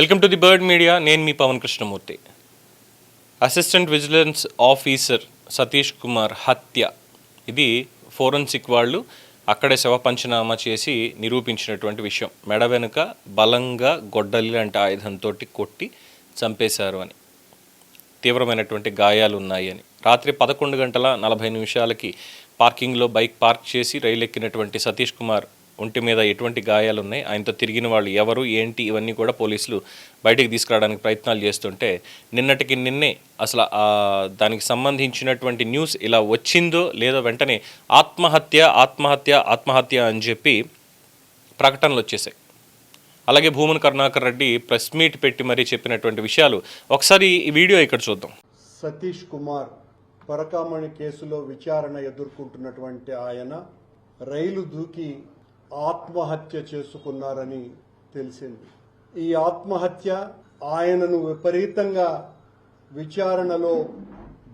Welcome to the bird media. నేను మీ Pavan Krishnamurthy. Assistant vigilance officer Satish Kumar హత్య. ఇది forensic వాళ్ళు అక్కడే శవ పంచనామా చేసి నిరూపించినటువంటి విషయం. మెడ వెనుక బలంగా గొడ్డలి లాంటి ఆయుధంతో కొట్టి చంపేశారు అని. తీవ్రమైనటువంటి గాయాలు ఉన్నాయి అని. రాత్రి పదకొండు గంటల నలభై నిమిషాలకి పార్కింగ్లో బైక్ పార్క్ చేసి రైలు ఎక్కినటువంటి సతీష్ కుమార్ ఒంటి మీద ఎటువంటి గాయాలు ఉన్నాయి ఆయనతో తిరిగిన వాళ్ళు ఎవరు ఏంటి ఇవన్నీ కూడా పోలీసులు బయటికి తీసుకురావడానికి ప్రయత్నాలు చేస్తుంటే నిన్నటికి నిన్నే అసలు దానికి సంబంధించినటువంటి న్యూస్ ఇలా వచ్చిందో లేదో వెంటనే ఆత్మహత్య ఆత్మహత్య ఆత్మహత్య అని చెప్పి ప్రకటనలు వచ్చేసాయి. అలాగే భూమన్ కరుణాకర్ రెడ్డి ప్రెస్ మీట్ పెట్టి మరీ చెప్పినటువంటి విషయాలు ఒకసారి ఈ వీడియో ఇక్కడ చూద్దాం. సతీష్ కుమార్ పరకామణి కేసులో విచారణ ఎదుర్కొంటున్నటువంటి ఆయన రైలు దూకి ఆత్మహత్య చేసుకున్నారని తెలిసింది. ఈ ఆత్మహత్య ఆయనను విపరీతంగా విచారణలో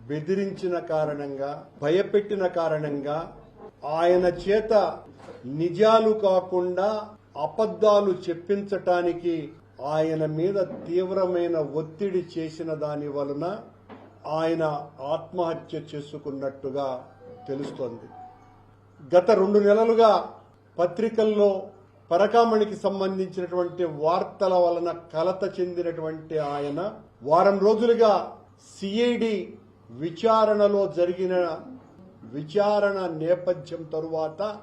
బెదిరించిన కారణంగా భయపెట్టిన కారణంగా ఆయన చేత నిజాలు కాకుండా అబద్ధాలు చెప్పించటానికి ఆయన మీద తీవ్రమైన ఒత్తిడి చేసిన దాని వలన ఆయన ఆత్మహత్య చేసుకున్నట్టుగా తెలుస్తోంది. గత రెండు నెలలుగా పత్రికల్లో పరకామణికి సంబంధించినటువంటి వార్తల వలన కలత చెందినటువంటి ఆయన వారం రోజులుగా సిఐడి విచారణలో జరిగిన విచారణ నేపథ్యం తరువాత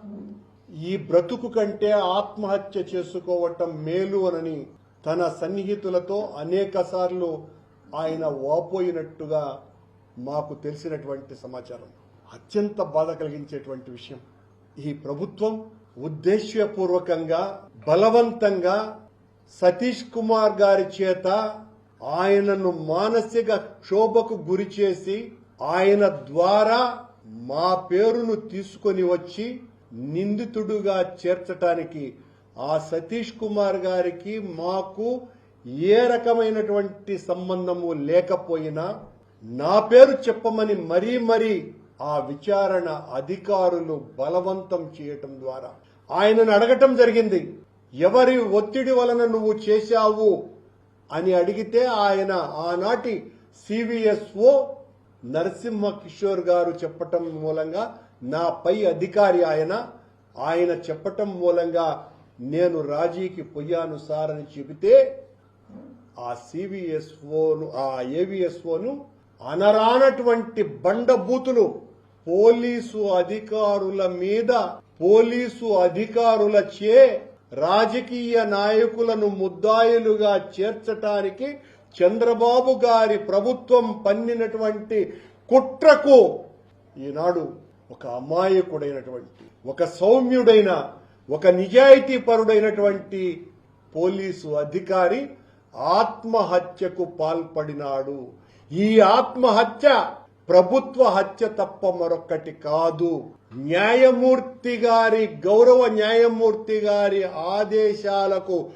ఈ బ్రతుకు కంటే ఆత్మహత్య చేసుకోవటం మేలు అనని తన సన్నిహితులతో అనేక సార్లు ఆయన వాపోయినట్టుగా మాకు తెలిసినటువంటి సమాచారం. అత్యంత బాధ కలిగించేటువంటి విషయం. ఈ ప్రభుత్వం ఉద్దేశ్యపూర్వకంగా బలవంతంగా సతీష్ కుమార్ గారి చేత ఆయనను మానసిక క్షోభకు గురి చేసి ఆయన ద్వారా మా పేరును తీసుకొని వచ్చి నిందితుడుగా చేర్చటానికి ఆ సతీష్ కుమార్ గారికి మాకు ఏ రకమైనటువంటి సంబంధము లేకపోయినా నా పేరు చెప్పమని మరీ మరీ ఆ విచారణ అధికారులు బలవంతం చేయటం ద్వారా. ఆయనను అడగటం జరిగింది. ఎవరి ఒత్తిడి వలన నువ్వు చేశావు అని అడిగితే ఆయన ఆనాటి సివిఎస్ఓ నరసింహ కిషోర్ గారు చెప్పటం మూలంగా నా పై అధికారి ఆయన ఆయన చెప్పటం మూలంగా నేను రాజీకి పొయ్యాను సార్ అని చెబితే ఆ సివిఎస్ఓను ఆ ఏవిఎస్ఓను అనరానటువంటి బండబూతులు పోలీసు అధికారుల మీద పోలీసు అధికారుల చే రాజకీయ నాయకులను ముద్దాయిలుగా చేర్చటానికి చంద్రబాబు గారి ప్రభుత్వం పన్నినటువంటి కుట్రకు ఈనాడు ఒక అమాయకుడైనటువంటి ఒక సౌమ్యుడైన ఒక నిజాయితీపరుడైనటువంటి పోలీసు అధికారి ఆత్మహత్యకు పాల్పడినాడు. ఈ ఆత్మహత్య ప్రభుత్వ హత్య తప్ప మరొకటి కాదు. న్యాయమూర్తి గారి గౌరవ న్యాయమూర్తి గారి ఆదేశాలకు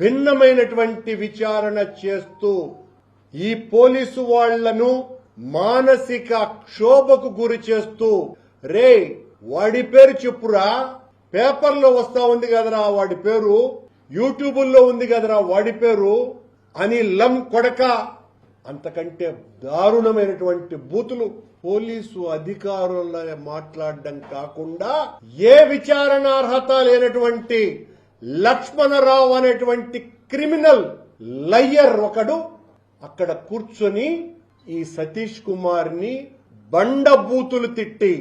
భిన్నమైనటువంటి విచారణ చేస్తూ ఈ పోలీసు వాళ్ళను మానసిక క్షోభకు గురి చేస్తూ రే వాడి పేరు చెప్పురా? పేపర్లో వస్తా ఉంది కదరా వాడి పేరు? యూట్యూబుల్లో ఉంది కదరా వాడి పేరు? అని లం కొడక అంతకంటే దారుణమైనటువంటి బూతులు పోలీసు అధికారుల మాట్లాడడం కాకుండా ఏ విచారణ అర్హత లేనటువంటి లక్ష్మణరావు అనేటువంటి క్రిమినల్ లయ్యర్ ఒకడు అక్కడ కూర్చొని ఈ సతీష్ కుమార్ని బండ బూతులు తిట్టి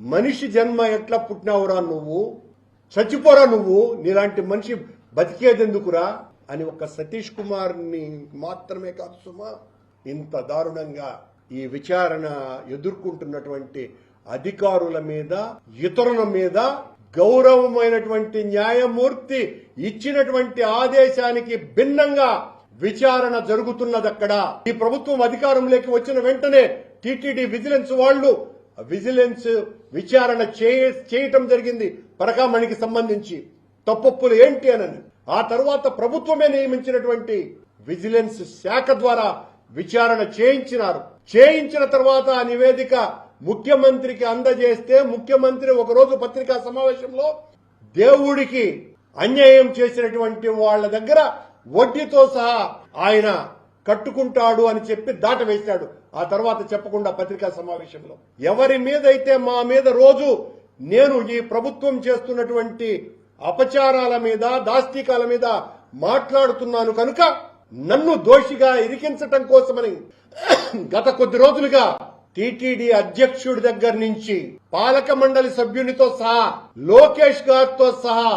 మనిషి జన్మ ఎట్లా పుట్టినావురా నువ్వు? చచ్చిపోరా నువ్వు? నీలాంటి మనిషి బతికేదెందుకురా? అని ఒక సతీష్ కుమార్ని మాత్రమే కాదు సుమా ఇంత దారుణంగా ఈ విచారణ ఎదుర్కొంటున్నటువంటి అధికారుల మీద ఇతరుల మీద గౌరవమైనటువంటి న్యాయమూర్తి ఇచ్చినటువంటి ఆదేశానికి భిన్నంగా విచారణ జరుగుతున్నది అక్కడ ఈ ప్రభుత్వం అధికారంలోకి వచ్చిన వెంటనే టిటిడి విజిలెన్స్ వాళ్ళు విజిలెన్స్ విచారణ చేయ- చేయటం జరిగింది పరకామణికి సంబంధించి. తప్పొప్పులు ఏంటి అనని. ఆ తర్వాత ప్రభుత్వమే నియమించినటువంటి విజిలెన్స్ శాఖ ద్వారా విచారణ చేయించినారు. చేయించిన తర్వాత ఆ నివేదిక ముఖ్యమంత్రికి అందజేస్తే ముఖ్యమంత్రి ఒకరోజు పత్రికా సమావేశంలో దేవుడికి అన్యాయం చేసినటువంటి వాళ్ళ దగ్గర వడ్డీతో సహా ఆయన కట్టుకుంటాడు అని చెప్పి దాట వేశాడు ఆ తర్వాత చెప్పకుండా పత్రికా సమావేశంలో. ఎవరి మీద అయితే మా మీద రోజు నేను ఈ ప్రభుత్వం చేస్తున్నటువంటి అపచారాల మీద దాష్టికాల మీద మాట్లాడుతున్నాను కనుక నన్ను దోషిగా ఇరికించటం కోసమని గత కొద్ది రోజులుగా టీటీడీ అధ్యక్షుడి దగ్గర నుంచి పాలక మండలి సభ్యునితో సహా లోకేష్ గారితో సహా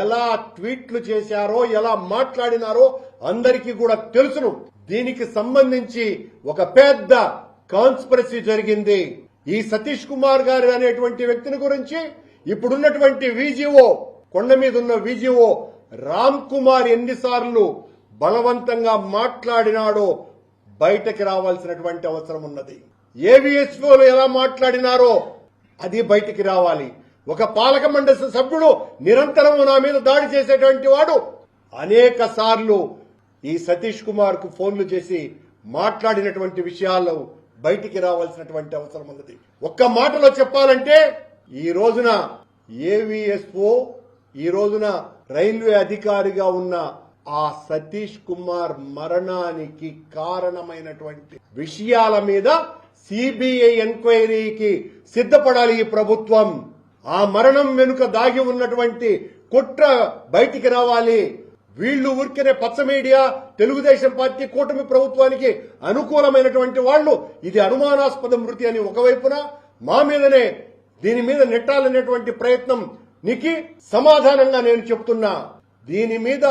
ఎలా ట్వీట్లు చేశారో ఎలా మాట్లాడినారో అందరికీ కూడా తెలుసును. దీనికి సంబంధించి ఒక పెద్ద కాన్స్పరసీ జరిగింది. ఈ సతీష్ కుమార్ గారు అనేటువంటి వ్యక్తిని గురించి ఇప్పుడున్నటువంటి విజిఓ కొండ మీద ఉన్న విజిఓ రామ్ కుమార్ ఎన్నిసార్లు బలవంతంగా మాట్లాడినాడో బయటకి రావాల్సినటువంటి అవసరం ఉన్నది. ఏవిఎస్ఓలు ఎలా మాట్లాడినారో అది బయటికి రావాలి. ఒక పాలక మండలి సభ్యుడు నిరంతరం నా మీద దాడి చేసేటువంటి వాడు అనేక సార్లు ఈ సతీష్ కుమార్కు ఫోన్లు చేసి మాట్లాడినటువంటి విషయాలు బయటికి రావాల్సినటువంటి అవసరం ఉన్నది. ఒక్క మాటలో చెప్పాలంటే ఈ రోజున ఏవిఎస్ఓ ఈ రోజున రైల్వే అధికారిగా ఉన్న ఆ సతీష్ కుమార్ మరణానికి కారణమైనటువంటి విషయాల మీద సిబిఐ ఎంక్వైరీకి సిద్ధపడాలి ఈ ప్రభుత్వం. ఆ మరణం వెనుక దాగి ఉన్నటువంటి కుట్ర బయటికి రావాలి. వీళ్ళు ఊరికనే పచ్చ మీడియా తెలుగుదేశం పార్టీ కూటమి ప్రభుత్వానికి అనుకూలమైనటువంటి వాళ్ళు. ఇది అనుమానాస్పద మృతి అని ఒకవైపున మా మీదనే దీని మీద నెట్టాలనేటువంటి ప్రయత్నం. నీకి సమాధానంగా నేను చెప్తున్నా. దీని మీద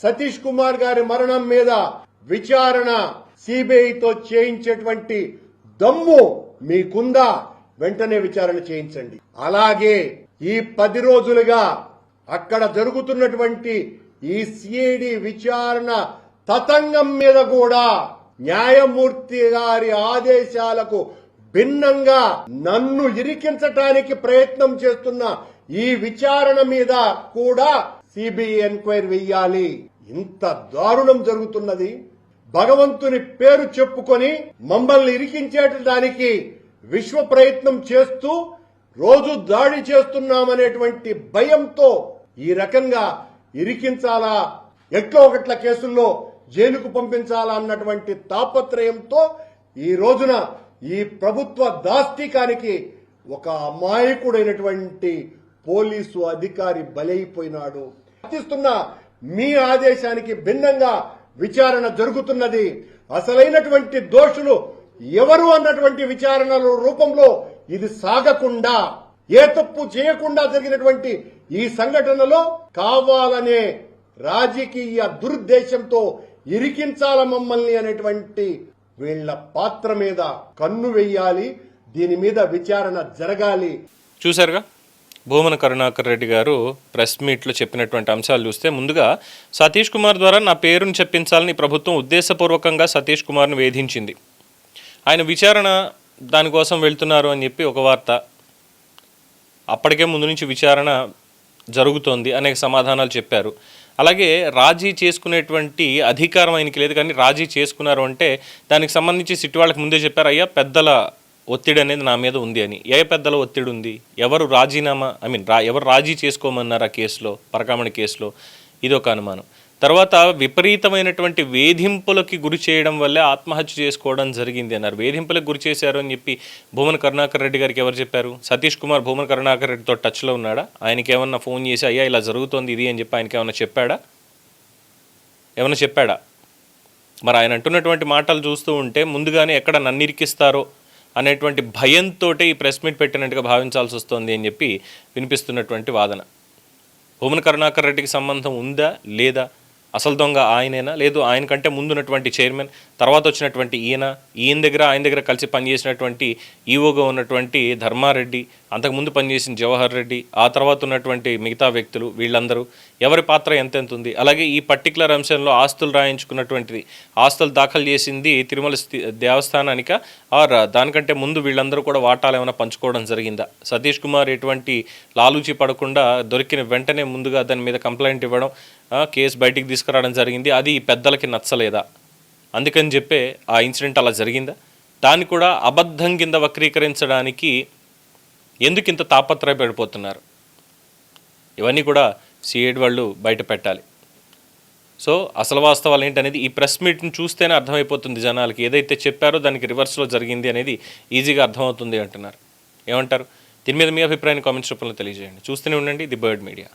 సతీష్ కుమార్ గారి మరణం మీద విచారణ సిబిఐతో చేయించేటువంటి దమ్ము మీకుందా? వెంటనే విచారణ చేయించండి. అలాగే ఈ పది రోజులుగా అక్కడ జరుగుతున్నటువంటి ఈ సిఐడి విచారణ తతంగం మీద కూడా న్యాయమూర్తి గారి ఆదేశాలకు భిన్నంగా నన్ను ఇరికించటానికి ప్రయత్నం చేస్తున్న ఈ విచారణ మీద కూడా సిబిఐ ఎంక్వైరీ వెయ్యాలి. ఇంత దారుణం జరుగుతున్నది. భగవంతుని పేరు చెప్పుకొని మమ్మల్ని ఇరికించేటానికి విశ్వ ప్రయత్నం చేస్తూ రోజు దాడి చేస్తున్నామనేటువంటి భయంతో ఈ రకంగా ఇరికించాలా? ఎట్లో ఒకట్ల కేసుల్లో జైలుకు పంపించాలా అన్నటువంటి తాపత్రయంతో ఈ రోజున ఈ ప్రభుత్వ దాష్టికానికి ఒక అమాయకుడైనటువంటి పోలీసు అధికారి బలైపోయినాడు. పాటిస్తున్న మీ ఆదేశానికి భిన్నంగా విచారణ జరుగుతున్నది. అసలైనటువంటి దోషులు ఎవరు అన్నటువంటి విచారణల రూపంలో ఇది సాగకుండా ఏ తప్పు చేయకుండా జరిగినటువంటి ఈ సంఘటనలో కావాలనే రాజకీయ దురుద్దేశంతో ఇరికించాల మమ్మల్ని అనేటువంటి వీళ్ళ పాత్ర మీద కన్ను వెయ్యాలి దీని మీద విచారణ జరగాలి. చూశారుగా? భూమన కరుణాకర్ రెడ్డి గారు ప్రెస్ మీట్లో చెప్పినటువంటి అంశాలు చూస్తే ముందుగా సతీష్ కుమార్ ద్వారా నా పేరును చెప్పించాలని ప్రభుత్వం ఉద్దేశపూర్వకంగా సతీష్ కుమార్ను వేధించింది. ఆయన విచారణ దానికోసం వెళ్తున్నారు అని చెప్పి ఒక వార్త అప్పటికే ముందు నుంచి విచారణ జరుగుతోంది అనేక సమాధానాలు చెప్పారు. అలాగే రాజీ చేసుకునేటువంటి అధికారం ఆయనకి లేదు కానీ రాజీ చేసుకున్నారు అంటే దానికి సంబంధించి సిట్టి వాళ్ళకి ముందే చెప్పారు అయ్యా పెద్దల ఒత్తిడి అనేది నా మీద ఉంది అని. ఏ పెద్దల ఒత్తిడి ఉంది ఎవరు రాజీనామా ఐ మీన్ రా ఎవరు రాజీ చేసుకోమన్నారు ఆ కేసులో పరకామణి కేసులో? ఇది ఒక అనుమానం. తర్వాత విపరీతమైనటువంటి వేధింపులకి గురి చేయడం వల్లే ఆత్మహత్య చేసుకోవడం జరిగింది అన్నారు. వేధింపులకు గురి చేశారు అని చెప్పి భూమన్ కరుణాకర్ రెడ్డి గారికి ఎవరు చెప్పారు? సతీష్ కుమార్ భూమన్ కరుణాకర్ రెడ్డితో టచ్లో ఉన్నాడా? ఆయనకి ఏమన్నా ఫోన్ చేసి అయ్యా ఇలా జరుగుతోంది ఇది అని చెప్పి ఆయనకి ఏమన్నా చెప్పాడా? ఏమన్నా చెప్పాడా? మరి ఆయన అంటున్నటువంటి మాటలు చూస్తూ ఉంటే ముందుగానే ఎక్కడ నన్ను ఇరికిస్తారో అనేటువంటి భయంతో ఈ ప్రెస్ మీట్ పెట్టినట్టుగా భావించాల్సి వస్తుంది అని చెప్పి వినిపిస్తున్నటువంటి వాదన. భూమన కరుణాకర్ రెడ్డికి సంబంధం ఉందా లేదా? అసలు దొంగ ఆయనేనా? లేదు ఆయన కంటే ముందున్నటువంటి చైర్మన్ తర్వాత వచ్చినటువంటి ఈయన ఈయన దగ్గర ఆయన దగ్గర కలిసి పనిచేసినటువంటి ఈవోగా ఉన్నటువంటి ధర్మారెడ్డి అంతకుముందు పనిచేసిన జవహర్ రెడ్డి ఆ తర్వాత ఉన్నటువంటి మిగతా వ్యక్తులు వీళ్ళందరూ ఎవరి పాత్ర ఎంతెంత ఉంది అలాగే ఈ పర్టికులర్ అంశంలో ఆస్తులు రాయించుకున్నటువంటిది ఆస్తులు దాఖలు చేసింది తిరుమల స్థి- దేవస్థానానిక? ఆర్ దానికంటే ముందు వీళ్ళందరూ కూడా వాటాలు ఏమైనా పంచుకోవడం జరిగిందా? సతీష్ కుమార్ ఎటువంటి లాలూచి పడకుండా దొరికిన వెంటనే ముందుగా దాని మీద కంప్లైంట్ ఇవ్వడం కేసు బయటికి తీసుకురావడం జరిగింది. అది పెద్దలకి నచ్చలేదా? అందుకని చెప్పే ఆ ఇన్సిడెంట్ అలా జరిగిందా? దాన్ని కూడా అబద్ధం కింద వక్రీకరించడానికి ఎందుకు ఇంత తాపత్రయపడిపోతున్నారు? ఇవన్నీ కూడా సిఐడి వాళ్ళు బయట పెట్టాలి. సో అసలు వాస్తవాలు ఏంటనేది ఈ ప్రెస్ మీట్ని చూస్తేనే అర్థమైపోతుంది జనాలకి. ఏదైతే చెప్పారో దానికి రివర్స్లో జరిగింది అనేది ఈజీగా అర్థమవుతుంది అంటున్నారు. ఏమంటారు? దీని మీద మీ అభిప్రాయాన్ని కామెంట్స్ రూపంలో తెలియజేయండి. చూస్తూనే ఉండండి ది బర్డ్ మీడియా.